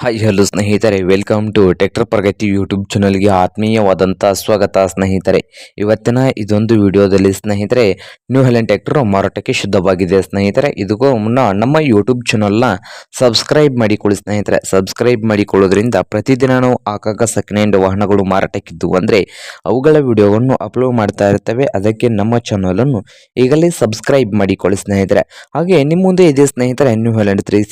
Hi hello ಸ್ನೇಹಿತರೆ. Welcome to tractor Pragati YouTube ಚಾನಲ್ಗೆ ಆತ್ಮೀಯವಾದಂಥ ಸ್ವಾಗತ, ಸ್ನೇಹಿತರೆ. ಇವತ್ತಿನ ಇದೊಂದು ವಿಡಿಯೋದಲ್ಲಿ, ಸ್ನೇಹಿತರೆ ನ್ಯೂ ಹೆಲೆನ್ ಟ್ರ್ಯಾಕ್ಟರ್ ಮಾರಾಟಕ್ಕೆ ಶುದ್ಧವಾಗಿದೆ, ಸ್ನೇಹಿತರೆ. ಇದಕ್ಕೂ ಮುನ್ನ ನಮ್ಮ ಯೂಟ್ಯೂಬ್ ಚಾನಲ್ನ ಸಬ್ಸ್ಕ್ರೈಬ್ ಮಾಡಿಕೊಳ್ಳಿ, ಸ್ನೇಹಿತರೆ. ಸಬ್ಸ್ಕ್ರೈಬ್ ಮಾಡಿಕೊಳ್ಳೋದ್ರಿಂದ ಪ್ರತಿದಿನ ನಾವು ಆಗಾಗ ಸೆಕೆಂಡ್ ಹ್ಯಾಂಡ್ ವಾಹನಗಳು ಮಾರಾಟಕ್ಕಿದ್ದು ಅಂದರೆ ಅವುಗಳ ವಿಡಿಯೋವನ್ನು ಅಪ್ಲೋಡ್ ಮಾಡ್ತಾ ಇರ್ತವೆ. ಅದಕ್ಕೆ ನಮ್ಮ ಚಾನಲನ್ನು ಈಗಲೇ ಸಬ್ಸ್ಕ್ರೈಬ್ ಮಾಡಿಕೊಳ್ಳಿ, ಸ್ನೇಹಿತರೆ. ಹಾಗೆ ನಿಮ್ಮ ಮುಂದೆ ಇದೆ, ಸ್ನೇಹಿತರೆ ನ್ಯೂ ಹೆಲೆಂಡ್ ತ್ರೀ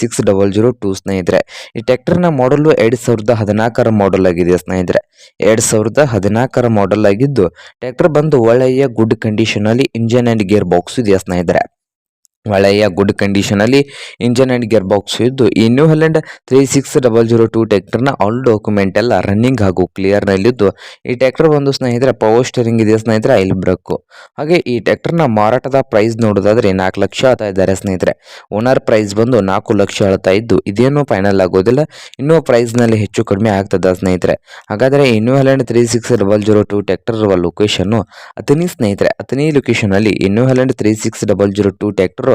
ಸ್ನೇಹಿತರೆ. ಈ ಟ್ರ್ಯಾಕ್ಟರ್ನ ಮಾಡಲು ಎರಡು ಸಾವಿರದ ಹದಿನಾಲ್ಕರ ಮಾಡೆಲ್ ಆಗಿದೆ ಸ್ನೇಹಿತರೆ. ಎರಡು ಸಾವಿರದ ಹದಿನಾಲ್ಕರ ಮಾಡೆಲ್ ಆಗಿದ್ದು ಟ್ರ್ಯಾಕ್ಟರ್ ಬಂದು ಒಳ್ಳೆಯ ಗುಡ್ ಕಂಡೀಷನ್ ಅಲ್ಲಿ ಇಂಜಿನ್ ಅಂಡ್ ಗೇರ್ ಬಾಕ್ಸ್ ಇದೆ ಸ್ನೇಹಿತರೆ. ಒಳ್ಳೆಯ ಗುಡ್ ಕಂಡೀಷನಲ್ಲಿ ಇಂಜನ್ ಆ್ಯಂಡ್ ಗಿಯರ್ ಬಾಕ್ಸ್ ಇದ್ದು, ಈ New Holland three six double zero two ಟ್ಯಾಕ್ಟರ್ನ all document ಎಲ್ಲ ರನ್ನಿಂಗ್ ಹಾಗೂ ಕ್ಲಿಯರ್ನಲ್ಲಿದ್ದು ಈ ಟ್ಯಾಕ್ಟರ್ ಒಂದು ಸ್ನೇಹಿತರೆ ಪವರ್ ಸ್ಟೇರಿಂಗ್ ಇದೆ ಸ್ನೇಹಿತರೆ? Oil brake. ಹಾಗೆ ಈ ಟ್ರ್ಯಾಕ್ಟರ್ನ ಮಾರಾಟದ ಪ್ರೈಸ್ ನೋಡೋದಾದ್ರೆ ನಾಲ್ಕು ಲಕ್ಷ ಹೇಳ್ತಾ ಇದ್ದಾರೆ ಸ್ನೇಹಿತರೆ. ಓನರ್ ಪ್ರೈಸ್ ಬಂದು ನಾಲ್ಕು ಲಕ್ಷ ಆಳ್ತಾ ಇದ್ದು, ಇದೇನು ಫೈನಲ್ ಆಗೋದಿಲ್ಲ, ಇನ್ನೂ ಪ್ರೈಸ್ನಲ್ಲಿ ಹೆಚ್ಚು ಕಡಿಮೆ ಆಗ್ತದೆ ಸ್ನೇಹಿತರೆ. ಹಾಗಾದರೆ ಈ New Holland three six double zero two tractor location Athani ಸ್ನೇಹಿತರೆ, ಅತನಿ ಲೊಕೇಶನಲ್ಲಿ ಅಲ್ಲಿ New Holland three six double zero two tractor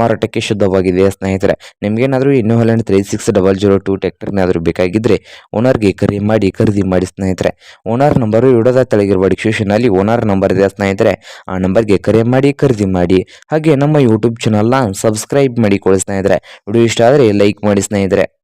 ಮಾರಾಟಕ್ಕೆ ಶುದ್ಧವಾಗಿದೆ ಸ್ನೇಹಿತರೆ. ನಿಮಗೇನಾದರೂ ಇನ್ನೂ Holland three six double zero two ಟ್ರ್ಯಾಕ್ಟರ್ನಾದರೂ ಬೇಕಾಗಿದ್ದರೆ ಓನರ್ಗೆ ಕರೆ ಮಾಡಿ, ಖರೀದಿ ಮಾಡಿ ಸ್ನೇಹಿತರೆ. ಓನರ್ ನಂಬರು ಇಡೋದ ತೆಳಗಿರುವ ಡಿಸ್ಕ್ರಿಪ್ಷನಲ್ಲಿ ಓನರ್ ನಂಬರ್ ಇದೆ ಸ್ನೇಹಿತರೆ. ಆ ನಂಬರ್ಗೆ ಕರೆ ಮಾಡಿ, ಖರೀದಿ ಮಾಡಿ, ಹಾಗೆ ನಮ್ಮ ಯೂಟ್ಯೂಬ್ ಚಾನಲ್ನ ಸಬ್ಸ್ಕ್ರೈಬ್ ಮಾಡಿಕೊಳ್ಳಿ ಸ್ನೇಹಿತರೆ. ವಿಡಿಯೋ ಇಷ್ಟ ಆದರೆ ಲೈಕ್ ಮಾಡಿ ಸ್ನೇಹಿತರೆ.